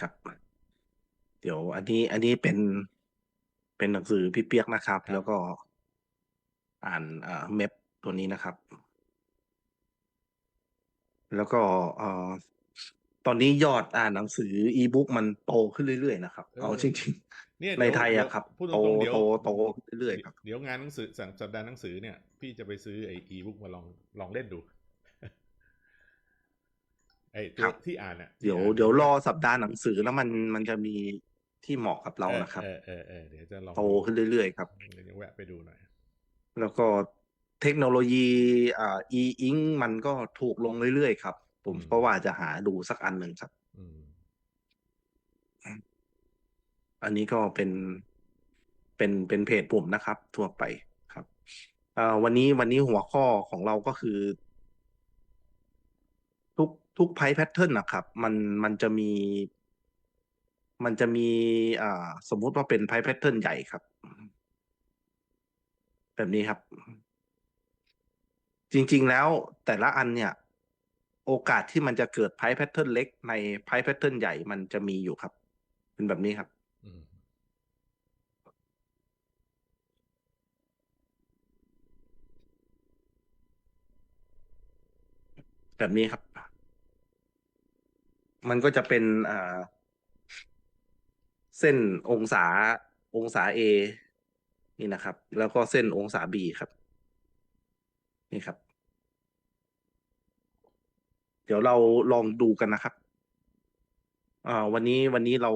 ครับ เดี๋ยวอันนี้ อันนี้เป็นเป็นหนังสือพี่เปียกนะครับครับแล้วก็อ่านอ่าเมพตัวนี้นะครับ แล้วก็เอ่อตอนนี้ยอดอ่านหนังสืออีบุ๊กมันโตขึ้นเรื่อยๆนะครับ เอาจริงเนี่ยๆในเดี๋วไทยเดี๋วอะครับพูดตโตรงๆเดี๋ยวโตโตขึ้นเรื่อยๆครับ เดี๋ยวงานหนังสือสั่งสัปดาห์หนังสือเนี่ย พี่จะไปซื้อไอ้อีบุ๊กมาลองลองเล่นดู ไอ้ตัควรับที่อ่านอะที่เดี๋ยวอ่านเดี๋ยวรอสัปดาห์หนังสือแล้วมันมันจะมีที่เหมาะกับเรานะครับเออเออเออเดี๋ยวจะลองโตขึ้นเรื่อยๆครับเดี๋ยวแวะไปดูหน่อย แล้วก็เทคโนโลยีอ่า e ink มันก็ถูกลงเรื่อยๆครับผมอืมก็ว่าจะหาดูสักอันหนึ่งครับอืมอันนี้ก็เป็นเป็นเป็นเพจผมนะครับ ทั่วไปครับเอ่อวันนี้วันนี้หัวข้อของเราก็คือ ทุกทุกไพ่แพทเทิร์นนะครับ มันมันจะมี มันจะมีอ่าสมมุติว่าเป็นไพ่แพทเทิร์นใหญ่ครับ แบบนี้ครับ จริง ๆ แล้วแต่ละอันเนี่ย โอกาสที่มันจะเกิดไพ่แพทเทิร์นเล็ก ในไพ่แพทเทิร์นใหญ่มันจะมีอยู่ครับ เป็นแบบนี้ครับอืมแบบนี้ครับ มันก็จะเป็นอ่าเส้นองศาองศา A นี่นะครับ แล้วก็เส้นองศา B ครับ นี่ครับ เดี๋ยวเราลองดูกันนะครับอ่าวันนี้วันนี้เรา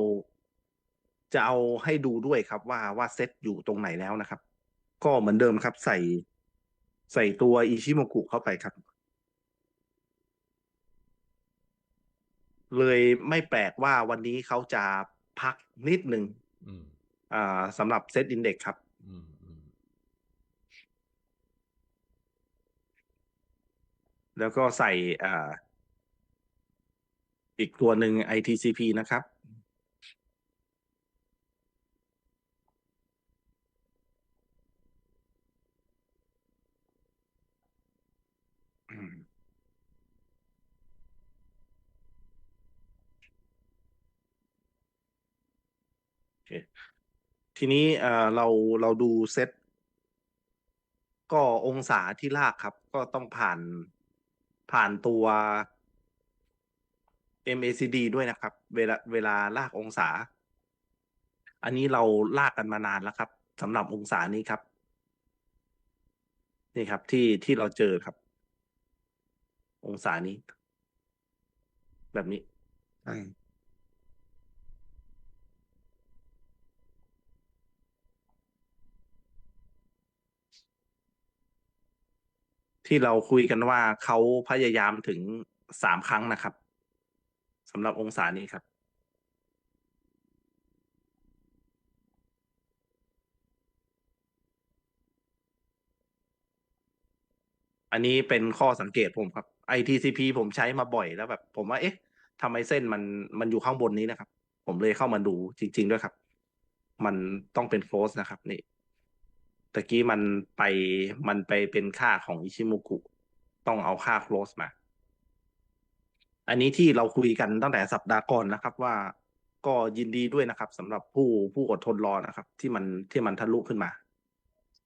จะเอาให้ดูด้วยครับ ว่าว่าเซตอยู่ตรงไหนแล้วนะครับ ก็เหมือนเดิมครับ ใส่ใส่ตัวอิชิโมกุเข้าไปครับ เลยไม่แปลกว่าวันนี้เขาจะพักนิดหนึ่งอืมอ่าสำหรับเซตอินเด็กครับอืมอืมแล้วก็ใส่อ่าอีกตัวหนึ่ง ITCP นะครับ อืมโอเค ทีนี้เอ่อเราเราดูเซตก็องศาที่ลากครับ ก็ต้องผ่านผ่านตัว MACD ด้วยนะครับ เวลาเวลาลากองศา อันนี้เราลากกันมานานแล้วครับสำหรับองศานี้ครับ นี่ครับที่ที่เราเจอครับ องศานี้ แบบนี้อ่ ที่เราคุยกันว่าเขาพยายามถึงสามครั้งนะครับสำหรับองศานี้ครับ อันนี้เป็นข้อสังเกตผมครับ ITCP ผมใช้มาบ่อยแล้วแบบ ผมว่าเอ๊ะทำไมเส้นมันมันอยู่ข้างบนนี้นะครับ ผมเลยเข้ามาดูจริง ๆ ด้วยครับ มันต้องเป็น close นะครับ นี่ ตะกี้มันไปมันไปเป็นค่าของอิชิโมกุ ต้องเอาค่า close มา อันนี้ที่เราคุยกันตั้งแต่สัปดาห์ก่อนนะครับ ว่าก็ยินดีด้วยนะครับสำหรับผู้ผู้อดทนรอนะครับ ที่มันที่มันทะลุขึ้นมา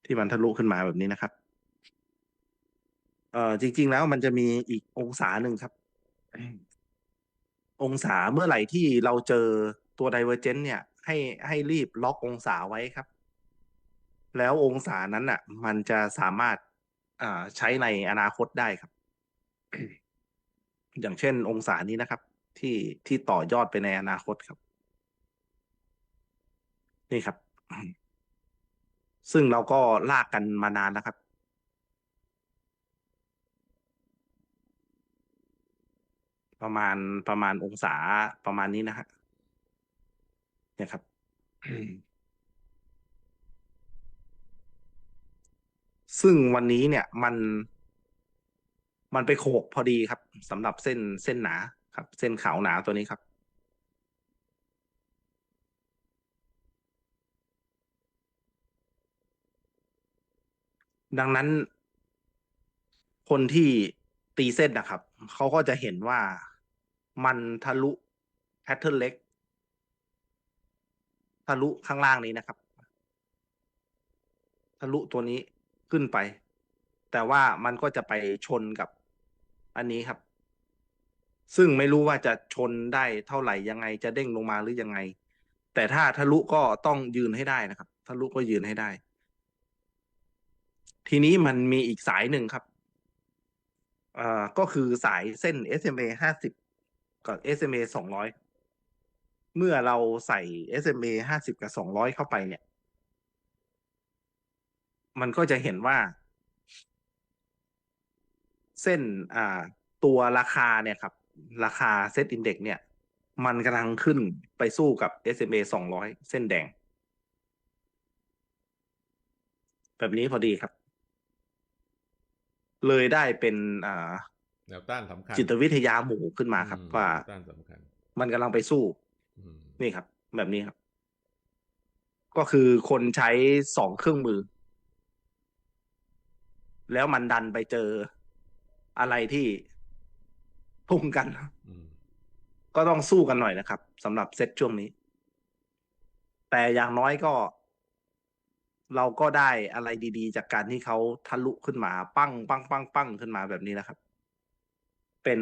ที่มันทะลุขึ้นมาแบบนี้นะครับ เอ่อจริง ๆ แล้วมันจะมีอีกองศาหนึ่งครับ องศาเมื่อไหร่ที่เราเจอตัว divergent เนี่ย ให้ให้รีบล็อกองศาไว้ครับ แล้วองศานั้นอะ มันจะสามารถอ่ใช้ในอนาคตได้ครับ อย่างเช่น องศานี้นะครับ ที่ที่ต่อยอดไปในอนาคตครับ นี่ครับ ซึ่งเราก็ลากกันมานานแล้วครับประมาณประมาณองศาประมาณนี้นะฮะเนี่ยครับ ซึ่งวันนี้เนี่ยมัน มันไปโขกพอดีครับสำหรับเส้นเส้นหนาครับ เส้นขาวหนาตัวนี้ครับ ดังนั้น คนที่ตีเส้นนะครับ เขาก็จะเห็นว่ามันทะลุแพทเทิร์นเล็กทะลุข้างล่างนี้นะครับ ทะลุตัวนี้ ขึ้นไป แต่ว่ามันก็จะไปชนกับอันนี้ครับ ซึ่งไม่รู้ว่าจะชนได้เท่าไหร่ยังไง จะเด้งลงมาหรือยังไง แต่ถ้าทะลุก็ต้องยืนให้ได้นะครับ ทะลุก็ยืนให้ได้ ทีนี้มันมีอีกสายหนึ่งครับอ่าก็คือสายเส้น SMA ห้าสิบกับ SMA สองร้อยเมื่อเราใส่ SMA ห้าสิบกับสองร้อยเข้าไปเนี่ย มันก็จะเห็นว่า เส้นอ่าตัวราคาเนี่ยครับ ราคาเซตอินเด็กเนี่ย มันกำลังขึ้นไปสู้กับ SMA สองร้อยเส้นแดง แบบนี้พอดีครับ เลยได้เป็นอ่าแนวต้านสำคัญจิตวิทยาหมู่ขึ้นมาครับอืว่าแนวต้านสำคัญ มันกำลังไปสู้อืมนี่ครับ แบบนี้ครับ ก็คือคนใช้สองเครื่องมือ แล้วมันดันไปเจออะไรที่พุ่งกันอืมก็ต้องสู้กันหน่อยนะครับสำหรับเซตช่วงนี้ แต่อย่างน้อยก็ เราก็ได้อะไรดีๆ จากการที่เขาทะลุขึ้นมา ปั้งปั้งปั้งปั้งขึ้นมาแบบนี้นะครับ เป็น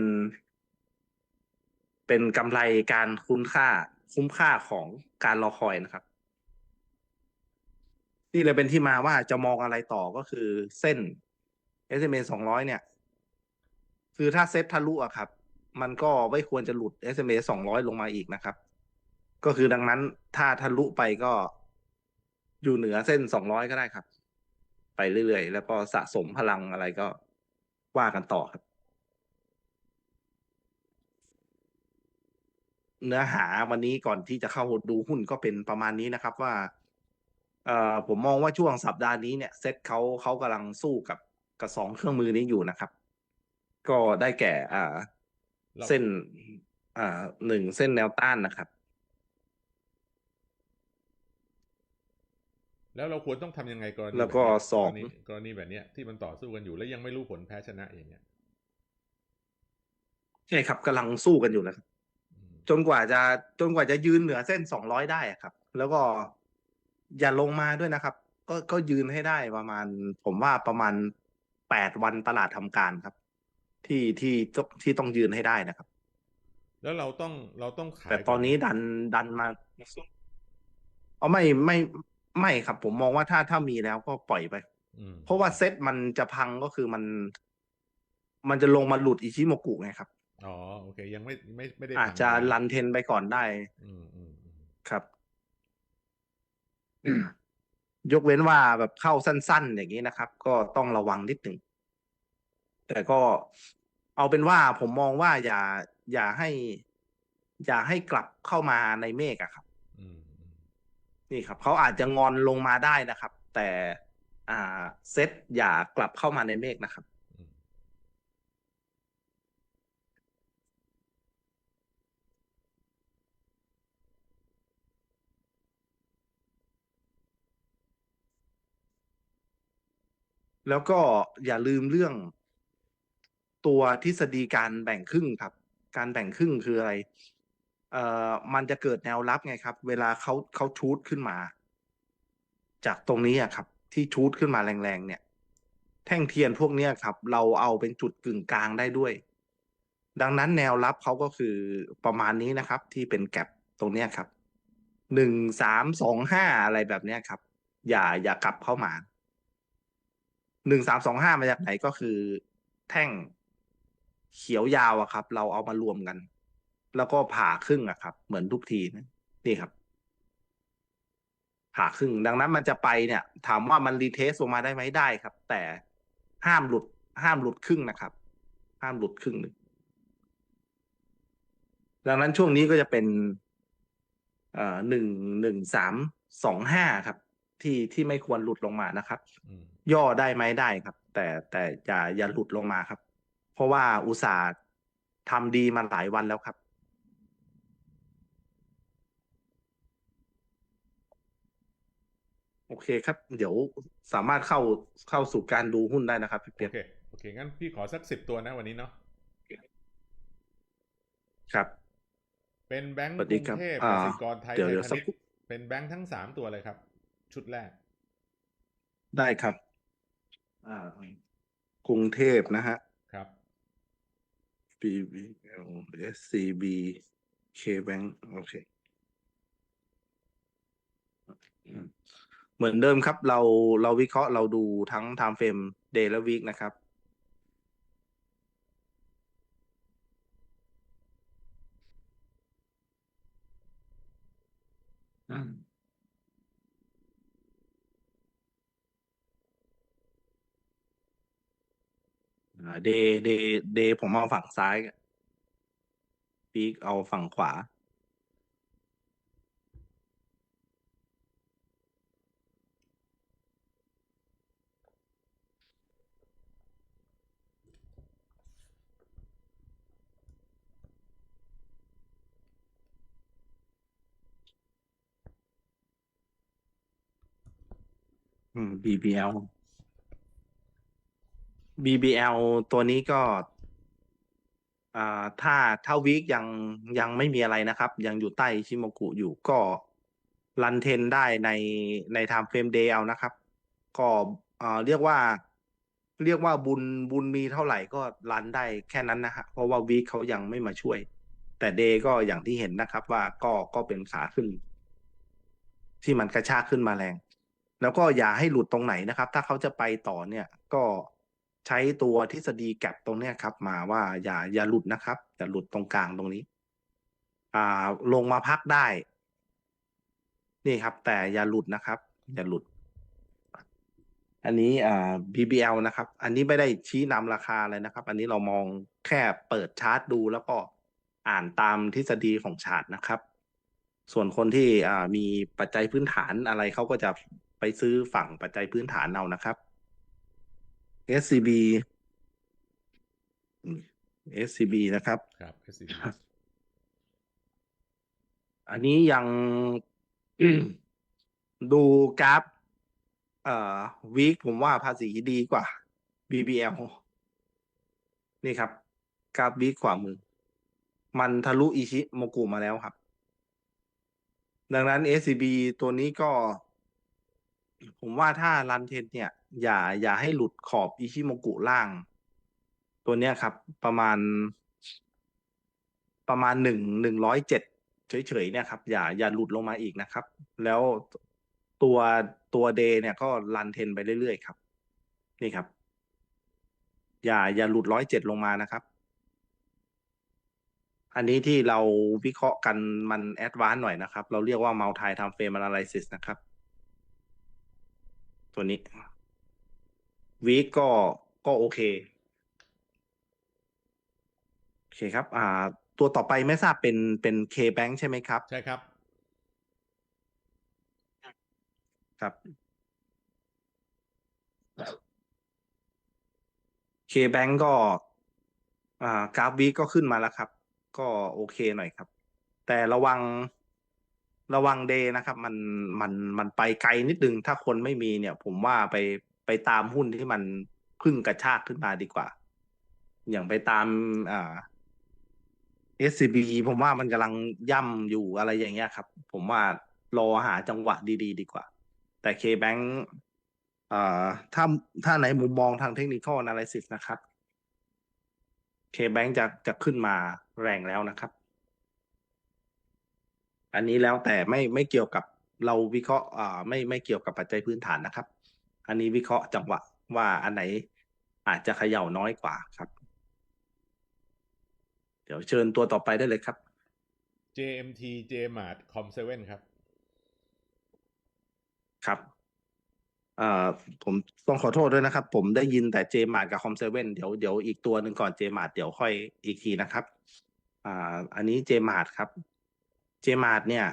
เป็นกำไรการคุ้มค่า คุ้มค่าของการรอคอยนะครับนี่เลยเป็นที่มาว่าจะมองอะไรต่อก็คือเส้น SMA สองร้อยเนี่ย คือถ้าเซ็ตทะลุอะครับ มันก็ไม่ควรจะหลุด SMA สองร้อยลงมาอีกนะครับ ก็คือดังนั้นถ้าทะลุไปก็อยู่เหนือเส้นสองร้อยก็ได้ครับ ไปเรื่อยๆ แล้วก็สะสมพลังอะไรก็ว่ากันต่อครับ เนื้อหาวันนี้ก่อนที่จะเข้าดูหุ้นก็เป็นประมาณนี้นะครับว่าเอ่อผมมองว่าช่วงสัปดาห์นี้เนี่ยเซ็ตเขาเขากำลังสู้กับ กับสองเครื่องมือนี้อยู่นะครับ ก็ได้แก่ อ่าเราเส้น อ่าหนึ่งเส้นแนวต้านนะครับ แล้วเราควรต้องทำยังไงกรณีแล้วก็บบเนี้ยสองกรณีกรณีแบบเนี้ยที่มันต่อสู้กันอยู่แล้วยังไม่รู้ผลแพ้ชนะอย่างเงี้ยใช่ครับกำลังสู้กันอยู่นะครับ อืมจนกว่าจะจนกว่าจะยืนเหนือเส้นสองร้อยได้อะครับ แล้วก็อย่าลงมาด้วยนะครับ ก็ก็ยืนให้ได้ประมาณ ผมว่าประมาณ แปดวันตลาดทำการครับที่ที่ที่ที่ต้องยืนให้ได้นะครับ แล้วเราต้องเราต้องขายแต่ตอนนี้ดันดันมาเอาไม่ไม่ไม่ครับ ผมมองว่าถ้าถ้ามีแล้วก็ปล่อยไปอืมเพราะว่าเซ็ตมันจะพังก็คือมัน มันจะลงมาหลุดอิชิโมกุไงครับอ๋อโอเค ยังไม่ไม่ไม่ได้ อาจพังจะไปรันเทนไปก่อนได้ อืมอืมอืมครับ ยกเว้นว่าแบบเข้าสั้น ๆ อย่างนี้นะครับ ก็ต้องระวังนิดหนึ่งแต่ก็เอาเป็นว่าผมมองว่าอย่าอย่าให้ อย่าให้กลับเข้ามาในเมฆอะครับอืมอืมนี่ครับเขาอาจจะงอนลงมาได้นะครับ แต่ อ่า เซตอย่ากลับเข้ามาในเมฆนะครับ แล้วก็อย่าลืมเรื่อง ตัวทฤษฎีการแบ่งครึ่งครับ การแบ่งครึ่งคืออะไร เอ่อมันจะเกิดแนวรับไงครับ เวลาเขาเขาชูดขึ้นมา จากตรงนี้อะครับ ที่ชูดขึ้นมาแรงๆเนี่ย แท่งเทียนพวกเนี้ยครับ เราเอาเป็นจุดกึ่งกลางได้ด้วย ดังนั้นแนวรับเขาก็คือประมาณนี้นะครับ ที่เป็นแก็บตรงเนี้ยครับหนึ่งสามสองห้าอะไรแบบเนี้ยครับ อย่าอย่ากลับเข้ามา หนึ่งสามสองห้ามาจากไหนก็คือ แท่งเขียวยาวอะครับ เราเอามารวมกัน แล้วก็ผ่าครึ่งอะครับ เหมือนทุกทีนะนี่ครับ ผ่าครึ่ง ดังนั้นมันจะไปเนี่ย ถามว่ามันรีเทสลงมาได้ไหมได้ครับ แต่ห้ามหลุด ห้ามหลุดครึ่งนะครับ ห้ามหลุดครึ่งหนึ่งดังนั้นช่วงนี้ก็จะเป็น เอ่อหนึ่งหนึ่งสามสองห้าครับ ที่ที่ไม่ควรหลุดลงมานะครับอืมย่อได้ไหมได้ครับ แต่แต่อย่าอย่าหลุดลงมาครับ เพราะว่าอุตสาห์ทำดีมาหลายวันแล้วครับ โอเคครับ เดี๋ยวสามารถเข้าเข้าสู่การดูหุ้นได้นะครับพี่โอเปียกเคโอเค งั้นพี่ขอสักสิบตัวนะวันนี้เนาะครับ เป็นแบงก์สวัสกดีรุงครับเทพอ่ากสิกรไทยเดี๋ยวไทยเดี๋ยวพาสักณิชครู่ย์เป็นแบงค์ทั้งสามตัวเลยครับ ชุดแรก ได้ครับ อ่ากรุงเทพนะฮะ ครับ BBL SCB KBank โอเคอืมเหมือนเดิมครับ เราเราวิเคราะห์เราดูทั้ง time frame day และ week นะครับ เดเดเดผมเอาฝั่งซ้ายปีกเอาฝั่งขวา อืม BBL BBL ตัวนี้ก็อ่าถ้าถ้าวีคยังยังไม่มีอะไรนะครับ ยังอยู่ใต้ชิโมกุอยู่ก็รันเทนได้ในในไทม์เฟรมเดย์เอานะครับ ก็อ่าเรียกว่า เรียกว่าบุญบุญมีเท่าไหร่ก็รันได้แค่นั้นนะฮะเพราะว่าวีคเขายังไม่มาช่วย แต่เดย์ก็อย่างที่เห็นนะครับ ว่าก็ก็เป็นขาขึ้น ที่มันกระชากขึ้นมาแรง แล้วก็อย่าให้หลุดตรงไหนนะครับ ถ้าเขาจะไปต่อเนี่ย ก็ ใช้ตัวทฤษฎีแก็บตรงเนี้ยครับ มาว่าอย่าอย่าหลุดนะครับอย่าหลุดตรงกลางตรงนี้ อ่าลงมาพักได้ นี่ครับ แต่อย่าหลุดนะครับ อย่าหลุด อันนี้อ่า BBL นะครับ อันนี้ไม่ได้ชี้นำราคาเลยนะครับ อันนี้เรามองแค่เปิดชาร์ตดูแล้วก็อ่านตามทฤษฎีของชาร์ตนะครับ ส่วนคนที่อ่ามีปัจจัยพื้นฐานอะไรเขาก็จะไปซื้อฝั่งปัจจัยพื้นฐานเอานะครับ SCB อืม SCB นะครับ ครับ SCB อันนี้ยังดูกราฟ เอ่อวีคผมว่าภาษีดีกว่า BBL นี่ครับ กราฟวีคขวามือ มันทะลุอิชิโมกุมาแล้วครับ ดังนั้น SCB ตัวนี้ก็ ผมว่าถ้ารันเทนเนี่ย อย่าอย่าให้หลุดขอบอิชิโมกุล่าง ตัวเนี้ยครับ ประมาณ ประมาณหนึ่งหนึ่งร้อยเจ็ดเฉยๆเนี่ยครับ อย่าอย่าหลุดลงมาอีกนะครับ แล้วตัวตัวเดเนี่ยก็รันเทนไปเรื่อยๆครับ นี่ครับ อย่าอย่าหลุดร้อยเจ็ดลงมานะครับ อันนี้ที่เราวิเคราะห์กันมันแอดวานซ์หน่อยนะครับ เราเรียกว่า multi time frame analysis นะครับ ตัวนี้ วีก็ก็โอเคโอเคครับ อ่า ตัวต่อไปไม่ทราบเป็นเป็น K-Bank ใช่ไหมครับ ใช่ครับ ครับ K-Bank ก็ อ่ากราฟวีก็ขึ้นมาแล้วครับ ก็โอเคหน่อยครับ แต่ระวังระวังเดย์นะครับ มันมันมันไปไกลนิดนึง ถ้าคนไม่มีเนี่ย ผมว่าไป ไปตามหุ้นที่มันพึ่งกระชากขึ้นมาดีกว่า อย่างไปตามอ่า SCB ผมว่ามันกำลังย่ำอยู่อะไรอย่างเงี้ยครับ ผมว่ารอหาจังหวะดี ๆดีกว่า แต่ K-Bank อ่าถ้าถ้าในมุมมองทางเทคนิคอ a นาลิซิสนะครับ K-Bank จะจะขึ้นมาแรงแล้วนะครับ อันนี้แล้วแต่ไม่ไม่เกี่ยวกับเราวิเคราะห์อ่าไม่ไม่เกี่ยวกับปัจจัยพื้นฐานนะครับ อันนี้วิเคราะห์จังหวะว่าอันไหนอาจจะเขย่าน้อยกว่าครับ เดี๋ยวเชิญตัวต่อไปได้เลยครับ JMT JMart Com7 ครับ ครับเอ่อผมต้องขอโทษด้วยนะครับ ผมได้ยินแต่เจมาร์กับคอมเซเว่นเดี๋ยวเดี๋ยวอีกตัวหนึ่งก่อนเจมาร์เดี๋ยวค่อยอีกทีนะครับ อ่า อันนี้เจมาร์ครับเจมาร์เนี่ย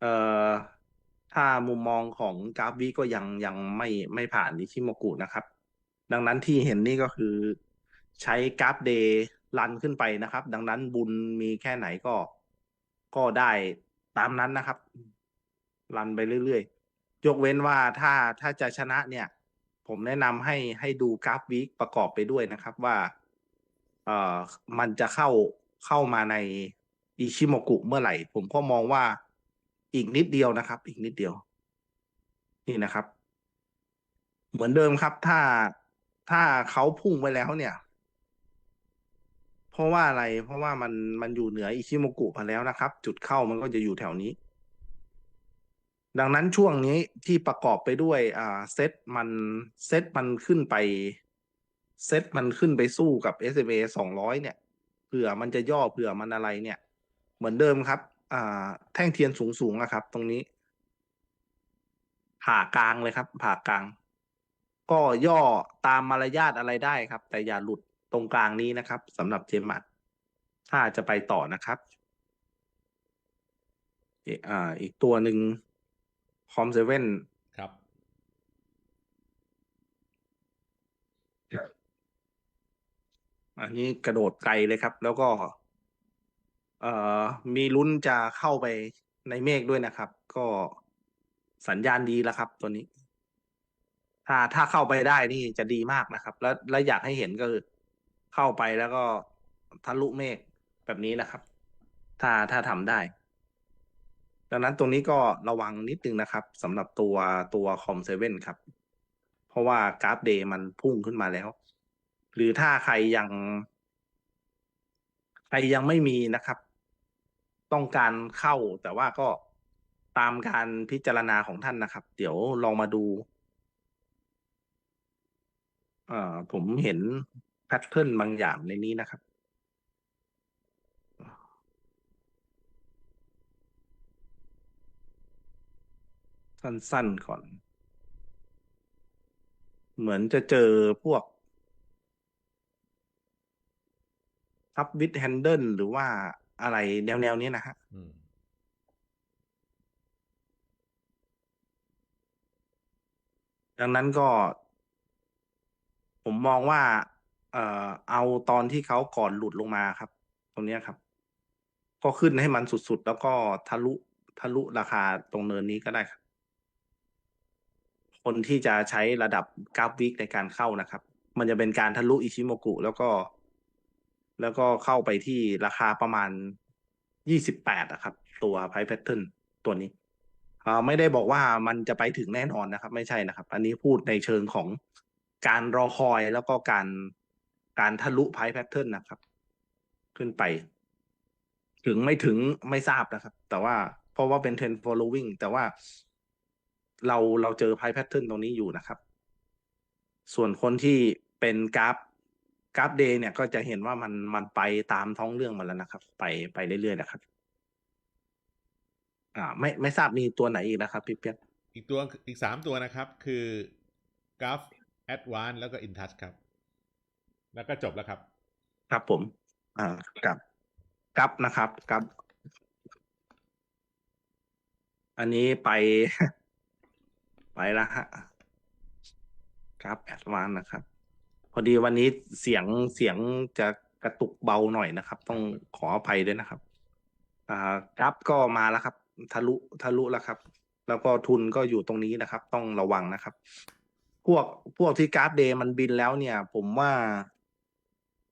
เอ่อ ถ้ามุมมองของกราฟวีก็ยังยังไม่ไม่ผ่านนิชิโมกุนะครับ ดังนั้นที่เห็นนี่ก็คือ ใช้กราฟเดย์รันขึ้นไปนะครับ ดังนั้นบุญมีแค่ไหนก็ก็ได้ตามนั้นนะครับ รันไปเรื่อยๆ ยกเว้นว่าถ้าถ้าจะชนะเนี่ย ผมแนะนำให้ให้ดูกราฟวีคประกอบไปด้วยนะครับว่าเอ่อมันจะเข้าเข้ามาในอิชิโมกุเมื่อไหร่ ผมก็มองว่า อีกนิดเดียวนะครับ อีกนิดเดียว นี่นะครับ เหมือนเดิมครับ ถ้าถ้าเขาพุ่งไปแล้วเนี่ย เพราะว่าอะไร เพราะว่ามันมันอยู่เหนืออิชิโมกุมาแล้วนะครับ จุดเข้ามันก็จะอยู่แถวนี้ ดังนั้นช่วงนี้ที่ประกอบไปด้วย อ่า เซตมันเซตมันขึ้นไป เซตมันขึ้นไปสู้กับ SMA สองร้อยเนี่ยเผื่อมันจะย่อเผื่อมันอะไรเนี่ย เหมือนเดิมครับ อ่า แท่งเทียนสูงสูงๆอะครับ ตรงนี้ ผ่ากลางเลยครับ ผ่ากลาง ก็ย่อตามมารยาทอะไรได้ครับ แต่อย่าหลุดตรงกลางนี้นะครับสำหรับเจมัดถ้าจะไปต่อนะครับเอ่ออ่า อีกตัวหนึ่งคอมเซเว่นครับอันนี้กระโดดไกลเลยครับ แล้วก็ เอ่อมีลุ้นจะเข้าไปในเมฆด้วยนะครับ ก็สัญญาณดีแล้วครับ ตัวนี้ ถ้าถ้าเข้าไปได้นี่จะดีมากนะครับ แล้วและอยากให้เห็นก็คือเข้าไปแล้วก็ทะลุเมฆแบบนี้นะครับ ถ้าถ้าทำได้ ดังนั้นตรงนี้ก็ระวังนิดนึงนะครับสำหรับตัวตัวคอมเซเว่นครับ เพราะว่ากราฟเดย์มันพุ่งขึ้นมาแล้ว หรือถ้าใครยังใครยังไม่มีนะครับ ต้องการเข้า แต่ว่าก็ตามการพิจารณาของท่านนะครับ เดี๋ยวลองมาดูเอ่อผมเห็นแพทเทิร์นบางอย่างในนี้นะครับ สั้นๆก่อน เหมือนจะเจอพวกทับวิดแฮนเดิลหรือว่า อะไรแนวๆนี้นะฮะอืมดังนั้นก็ ผมมองว่า เอ่อ เอาตอนที่เขาก่อนหลุดลงมาครับ ตรงเนี้ยครับ ก็ขึ้นให้มันสุดๆ แล้วก็ทะลุทะลุราคาตรงเนินนี้ก็ได้ครับ คนที่จะใช้ระดับกราฟวิกในการเข้านะครับ มันจะเป็นการทะลุอิชิโมกุแล้วก็ แล้วก็เข้าไปที่ราคาประมาณยี่สิบแปดอะครับ ตัวไพแพทเทิร์นตัวนี้อ่าไม่ได้บอกว่ามันจะไปถึงแน่นอนนะครับ ไม่ใช่นะครับ อันนี้พูดในเชิงของการรอคอยแล้วก็การการทะลุไพ่แพทเทิร์นนะครับ ขึ้นไป ถึงไม่ถึงไม่ทราบนะครับ แต่ว่าเพราะว่าเป็นเทรนด์ following แต่ว่าเราเราเจอไพ่แพทเทิร์นตรงนี้อยู่นะครับ ส่วนคนที่เป็นกราฟ กราฟเดย์เนี่ยก็จะเห็นว่ามันมันไปตามท้องเรื่องมาแล้วนะครับ ไปไปเรื่อยๆนะครับ อ่า ไม่ไม่ทราบมีตัวไหนอีกนะครับ พี่เปียกอีกตัวอีกสามตัวนะครับ คือกราฟ Advance แล้วก็ InTouch ครับ แล้วก็จบแล้วครับ ครับผม อ่ากับกับนะครับกับ อันนี้ไป ไปแล้วฮะครับแอดวานนะครับพ อดีวันนี้เสียงเสียงจะกระตุกเบาหน่อยนะครับ ต้องขออภัยด้วยนะครับ อ่าครับก็มาแล้วครับ ทะลุทะลุแล้วครับ แล้วก็ทุนก็อยู่ตรงนี้นะครับ ต้องระวังนะครับ พวกพวกที่กราฟเดย์มันบินแล้วเนี่ย ผมว่า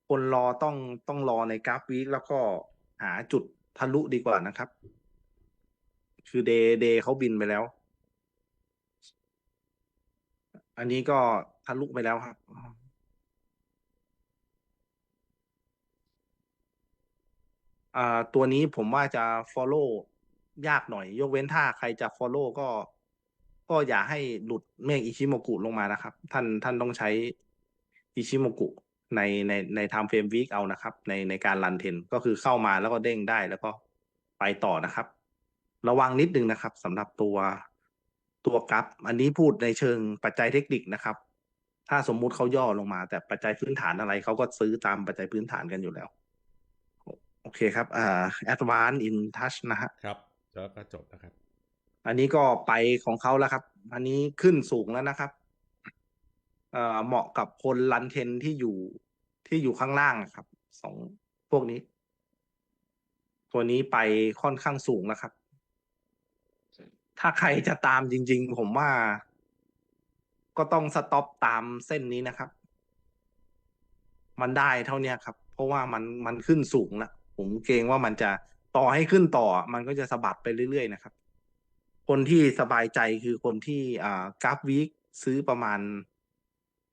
คนรอต้องต้องรอในกราฟวีคแล้วก็หาจุดทะลุดีกว่านะครับ คือเดย์เดย์เขาบินไปแล้ว อันนี้ก็ทะลุไปแล้วครับ อ่าตัวนี้ผมว่าจะ follow ยากหน่อย ยกเว้นถ้าใครจะ follow ก็ ก็อย่าให้หลุดเมฆอิชิโมกุลงมานะครับ ท่านท่านต้องใช้อิชิโมกุในในใน time frame week เอานะครับ ในในการรันเทนก็คือเข้ามาแล้วก็เด้งได้แล้วก็ไปต่อนะครับ ระวังนิดนึงนะครับสำหรับตัวตัวกราฟอันนี้พูดในเชิงปัจจัยเทคนิคนะครับ ถ้าสมมุติเขาย่อลงมา แต่ปัจจัยพื้นฐานอะไรเขาก็ซื้อตามปัจจัยพื้นฐานกันอยู่แล้ว โอเคครับอ่า advance in touch นะฮะครับ แล้วก็จบนะครับ อันนี้ก็ไปของเขาแล้วครับ อันนี้ขึ้นสูงแล้วนะครับเอ่อเหมาะกับคนรันเทนที่อยู่ที่อยู่ข้างล่างอะครับสองพวกนี้ ตัวนี้ไปค่อนข้างสูงแล้วครับ ถ้าใครจะตามจริง ๆ ผมว่า ก็ต้องสต็อปตามเส้นนี้นะครับ มันได้เท่าเนี้ยครับ เพราะว่ามันมันขึ้นสูงแล้ว ผมเกรงว่ามันจะต่อให้ขึ้นต่อ มันก็จะสะบัดไปเรื่อยๆนะครับ คนที่สบายใจคือคนที่อ่ากราฟวีคซื้อประมาณ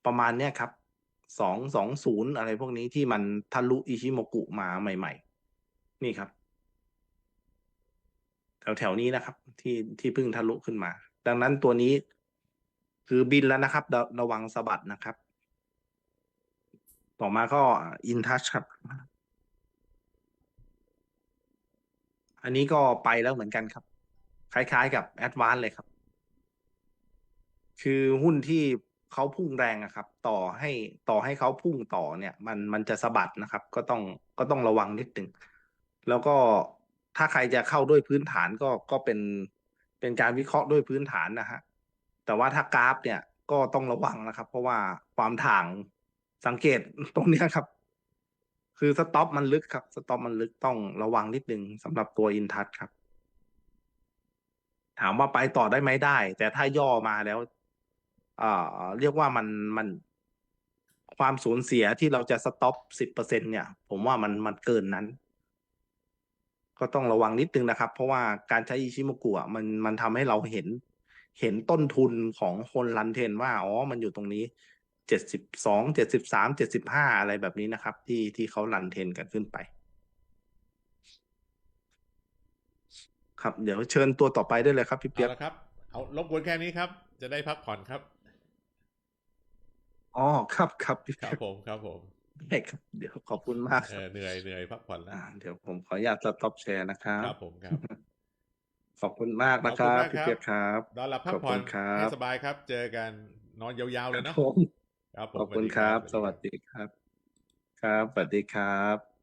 ประมาณเนี้ยครับสองสองศูนย์อะไรพวกนี้ที่มันทะลุอิชิโมกุมาใหม่ ๆ นี่ครับ แถวๆนี้นะครับ ที่ที่เพิ่งทะลุขึ้นมา ดังนั้นตัวนี้คือบินแล้วนะครับ ระวังสะบัดนะครับ ต่อมาก็อินทัชครับ อันนี้ก็ไปแล้วเหมือนกันครับ คล้ายๆ กับแอดวานเลยครับ คือหุ้นที่เขาพุ่งแรงอะครับ ต่อให้ต่อให้เขาพุ่งต่อเนี่ย มันมันจะสะบัดนะครับ ก็ต้องก็ต้องระวังนิดหนึ่งแล้วก็ถ้าใครจะเข้าด้วยพื้นฐานก็ก็เป็นเป็นการวิเคราะห์ด้วยพื้นฐานนะฮะแต่ว่าถ้ากราฟเนี่ยก็ต้องระวังนะครับ เพราะว่าความถ่างสังเกตตรงเนี้ยครับ คือสต็อปมันลึกครับ สต็อปมันลึกต้องระวังนิดนึงสำหรับตัวอินทัชครับ ถามว่าไปต่อได้ไหมได้ แต่ถ้าย่อมาแล้วเอ่อเรียกว่ามันมันความสูญเสียที่เราจะสต็อปสิบเปอร์เซ็นเนี่ย ผมว่ามันมันเกินนั้น ก็ต้องระวังนิดนึงนะครับ เพราะว่าการใช้อิชิโมกุอะมันมันทำให้เราเห็น เห็นต้นทุนของคนรันเทนว่า อ๋อ มันอยู่ตรงนี้ เจ็ดสิบสองเจ็ดสิบสามเจ็ดสิบห้าอะไรแบบนี้นะครับ ที่ที่เขารันเทรนกันขึ้นไป ครับ เดี๋ยวเชิญตัวต่อไปได้เลยครับพี่เอาเปียกละครับ เอารบกวนแค่นี้ครับ จะได้พักผ่อนครับอ๋อครับครับพี่คเปีรัยบกผมครับผมได้ครับเดี๋ยวขอบคุณมากเอครับอเหนื่อยเหนื่อยพักผ่อนแล้วอ่าเดี๋ยวผมขออนุญาตสต็อปแชร์นะครับครับผมครับ ขอบคุณมากขนะอบคคุณรับมากพี่ครับเปียกครับนอนหลับพักขอบผ่คุอนณครับให้สบายครับ เจอกันนอนยาวๆเลยเนาะผม ครับผมขอบคุณครับ สวัสดีดีครับ ครับสวัสดีครับ